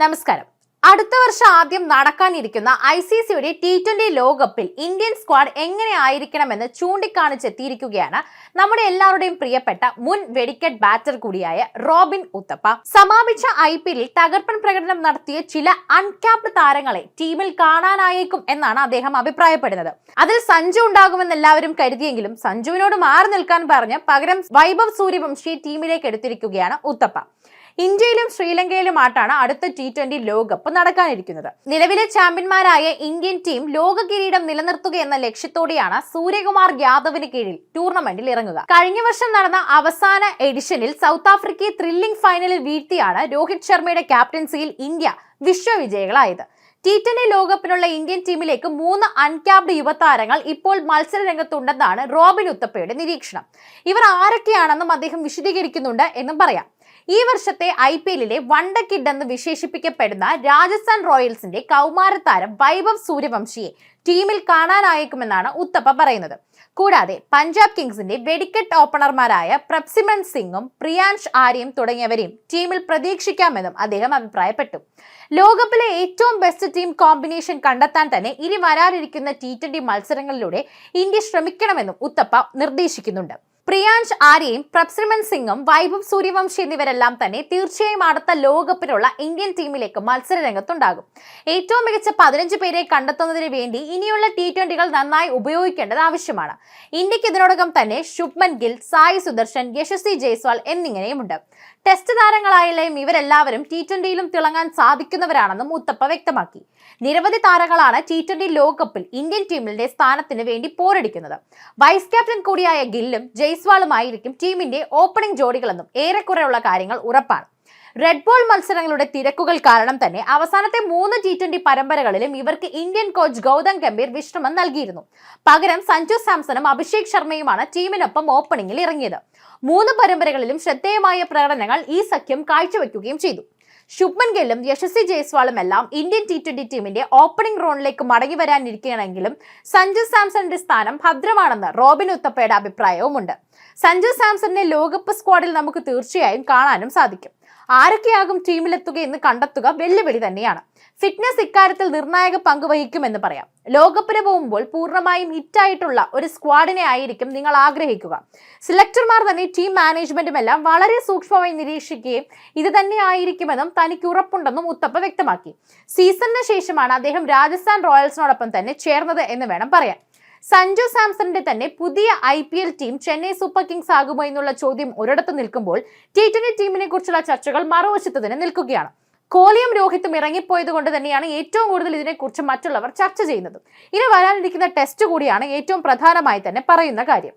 നമസ്കാരം. അടുത്ത വർഷം ആദ്യം നടക്കാനിരിക്കുന്ന ഐ സി സിയുടെ ടി ട്വന്റി ലോകകപ്പിൽ ഇന്ത്യൻ സ്ക്വാഡ് എങ്ങനെ ആയിരിക്കണമെന്ന് ചൂണ്ടിക്കാണിച്ചെത്തിയിരിക്കുകയാണ് നമ്മുടെ എല്ലാവരുടെയും പ്രിയപ്പെട്ട മുൻ വെടിക്കറ്റ് ബാറ്റർ കൂടിയായ റോബിൻ ഉത്തപ്പ. സമാപിച്ച ഐ പി എല്ലിൽ തകർപ്പൻ പ്രകടനം നടത്തിയ ചില അൺക്യാപ്ഡ് താരങ്ങളെ ടീമിൽ കാണാനായേക്കും എന്നാണ് അദ്ദേഹം അഭിപ്രായപ്പെടുന്നത്. അതിൽ സഞ്ജു ഉണ്ടാകുമെന്ന് എല്ലാവരും കരുതിയെങ്കിലും സഞ്ജുവിനോട് മാറി നിൽക്കാൻ പറഞ്ഞ് പകരം വൈഭവ് സൂര്യവംശിയെ ടീമിലേക്ക് എടുത്തിരിക്കുകയാണ് ഉത്തപ്പ. ഇന്ത്യയിലും ശ്രീലങ്കയിലുമായിട്ടാണ് അടുത്ത ടി ട്വന്റി ലോകകപ്പ് നടക്കാനിരിക്കുന്നത്. നിലവിലെ ചാമ്പ്യന്മാരായ ഇന്ത്യൻ ടീം ലോക കിരീടം നിലനിർത്തുക എന്ന ലക്ഷ്യത്തോടെയാണ് സൂര്യകുമാർ യാദവിന് കീഴിൽ ടൂർണമെന്റിൽ ഇറങ്ങുക. കഴിഞ്ഞ വർഷം നടന്ന അവസാന എഡിഷനിൽ സൗത്ത് ആഫ്രിക്കയെ ത്രില്ലിംഗ് ഫൈനലിൽ വീഴ്ത്തിയാണ് രോഹിത് ശർമ്മയുടെ ക്യാപ്റ്റൻസിയിൽ ഇന്ത്യ വിശ്വവിജയികളായത്. ടി ട്വന്റി ലോകകപ്പിനുള്ള ഇന്ത്യൻ ടീമിലേക്ക് മൂന്ന് അൺക്യാപ്ഡ് യുവതാരങ്ങൾ ഇപ്പോൾ മത്സര രംഗത്തുണ്ടെന്നാണ് റോബിൻ ഉത്തപ്പയുടെ നിരീക്ഷണം. ഇവർ ആരൊക്കെയാണെന്നും അദ്ദേഹം വിശദീകരിക്കുന്നുണ്ട് എന്നും പറയാം. ഈ വർഷത്തെ ഐ പി എല്ലിലെ വണ്ട കിഡ് എന്ന് വിശേഷിപ്പിക്കപ്പെടുന്ന രാജസ്ഥാൻ റോയൽസിന്റെ കൗമാര താരം വൈഭവ് സൂര്യവംശിയെ ടീമിൽ കാണാനായേക്കുമെന്നാണ് ഉത്തപ്പ പറയുന്നത്. കൂടാതെ പഞ്ചാബ് കിങ്സിന്റെ വെടിക്കെട്ട് ഓപ്പണർമാരായ പ്രപ്സിമൻ സിംഗും പ്രിയാൻഷ് ആര്യയും തുടങ്ങിയവരെയും ടീമിൽ പ്രതീക്ഷിക്കാമെന്നും അദ്ദേഹം അഭിപ്രായപ്പെട്ടു. ലോകകപ്പിലെ ഏറ്റവും ബെസ്റ്റ് ടീം കോമ്പിനേഷൻ കണ്ടെത്താൻ തന്നെ ഇനി വരാനിരിക്കുന്ന ടി ട്വന്റി മത്സരങ്ങളിലൂടെ ഇന്ത്യ ശ്രമിക്കണമെന്നും ഉത്തപ്പ നിർദ്ദേശിക്കുന്നുണ്ട്. പ്രിയാൻഷ് ആര്യയും പ്രപ്സിമൻ സിംഗും വൈഭവ് സൂര്യവംശി എന്നിവരെല്ലാം തന്നെ തീർച്ചയായും അടുത്ത ലോകകപ്പിനുള്ള ഇന്ത്യൻ ടീമിലേക്ക് മത്സര രംഗത്തുണ്ടാകും ഏറ്റവും മികച്ച പതിനഞ്ച് പേരെ കണ്ടെത്തുന്നതിന് വേണ്ടി ഇനിയുള്ള ടി ട്വന്റികൾ നന്നായി ഉപയോഗിക്കേണ്ടത് ആവശ്യമാണ്. ഇന്ത്യയ്ക്ക് ഇതിനോടകം തന്നെ ശുഭ്മൻ ഗിൽ സായി സുദർശൻ യശസ്വി ജയ്സ്വാൾ എന്നിങ്ങനെയുമുണ്ട്. ടെസ്റ്റ് താരങ്ങളായാലും ഇവരെല്ലാവരും ടി ട്വന്റിയിലും തിളങ്ങാൻ സാധിക്കുന്നവരാണെന്നും മുത്തപ്പ വ്യക്തമാക്കി. നിരവധി താരങ്ങളാണ് ടി ട്വന്റി ലോകകപ്പിൽ ഇന്ത്യൻ ടീമിന്റെ സ്ഥാനത്തിന് വേണ്ടി പോരടിക്കുന്നത്. വൈസ് ക്യാപ്റ്റൻ കൂടിയായ ഗില്ലും ജയ്സ്വാളുമായിരിക്കും ടീമിന്റെ ഓപ്പണിംഗ് ജോഡികളെന്നും ഏറെക്കുറെയുള്ള കാര്യങ്ങൾ ഉറപ്പാണ്. റെഡ് ബോൾ മത്സരങ്ങളുടെ തിരക്കുകൾ കാരണം തന്നെ അവസാനത്തെ മൂന്ന് ടി ട്വന്റി പരമ്പരകളിലും ഇവർക്ക് ഇന്ത്യൻ കോച്ച് ഗൗതം ഗംഭീർ വിശ്രമം നൽകിയിരുന്നു. പകരം സഞ്ജു സാംസണും അഭിഷേക് ശർമ്മയുമാണ് ടീമിനൊപ്പം ഓപ്പണിംഗിൽ ഇറങ്ങിയത്. മൂന്ന് പരമ്പരകളിലും ശ്രദ്ധേയമായ പ്രകടനങ്ങൾ ഈ സഖ്യം കാഴ്ചവെക്കുകയും ചെയ്തു. ശുഭ്മൻ ഗില്ലും യശസ്വി ജയ്സ്വാളും എല്ലാം ഇന്ത്യൻ ടി ട്വന്റി ടീമിന്റെ ഓപ്പണിംഗ് റൗണ്ടിലേക്ക് മടങ്ങി വരാനിരിക്കുകയാണെങ്കിലും സഞ്ജു സാംസണിന്റെ സ്ഥാനം ഭദ്രമാണെന്ന് റോബിൻ ഉത്തപ്പയുടെ അഭിപ്രായവുമുണ്ട്. സഞ്ജു സാംസണിനെ ലോകകപ്പ് സ്ക്വാഡിൽ നമുക്ക് തീർച്ചയായും കാണാനും സാധിക്കും. ആരൊക്കെയാകും ടീമിലെത്തുക എന്ന് കണ്ടെത്തുക വെല്ലുവിളി തന്നെയാണ്. ഫിറ്റ്നസ് ഇക്കാര്യത്തിൽ നിർണായക പങ്ക് വഹിക്കുമെന്ന് പറയാം. ലോകകപ്പിന് പോകുമ്പോൾ പൂർണമായും ഹിറ്റായിട്ടുള്ള ഒരു സ്ക്വാഡിനെ ആയിരിക്കും നിങ്ങൾ ആഗ്രഹിക്കുക. സെലക്ടർമാർ തന്നെ ടീം മാനേജ്മെന്റും എല്ലാം വളരെ സൂക്ഷ്മമായി നിരീക്ഷിക്കുകയും ഇത് തന്നെ ആയിരിക്കുമെന്നും തനിക്ക് ഉറപ്പുണ്ടെന്നും ഉത്തപ്പ വ്യക്തമാക്കി. സീസണിന് ശേഷമാണ് അദ്ദേഹം രാജസ്ഥാൻ റോയൽസിനോടൊപ്പം തന്നെ ചേർന്നത് എന്ന് വേണം പറയാൻ. സഞ്ജു സാംസണിന്റെ തന്നെ പുതിയ I P L team Chennai super kings ആകുമോ എന്നുള്ള ചോദ്യം ഒരിടത്ത് നിൽക്കുമ്പോൾ ടി ട്വന്റി ടീമിനെ കുറിച്ചുള്ള ചർച്ചകൾ മറുവശത്ത് തന്നെ നിൽക്കുകയാണ്. കോഹ്ലിയും രോഹിത്തും ഇറങ്ങിപ്പോയത് കൊണ്ട് തന്നെയാണ് ഏറ്റവും കൂടുതൽ ഇതിനെക്കുറിച്ച് മറ്റുള്ളവർ ചർച്ച ചെയ്യുന്നത്. ഇനി വരാനിരിക്കുന്ന ടെസ്റ്റ് കൂടിയാണ് ഏറ്റവും പ്രധാനമായി തന്നെ പറയുന്ന കാര്യം.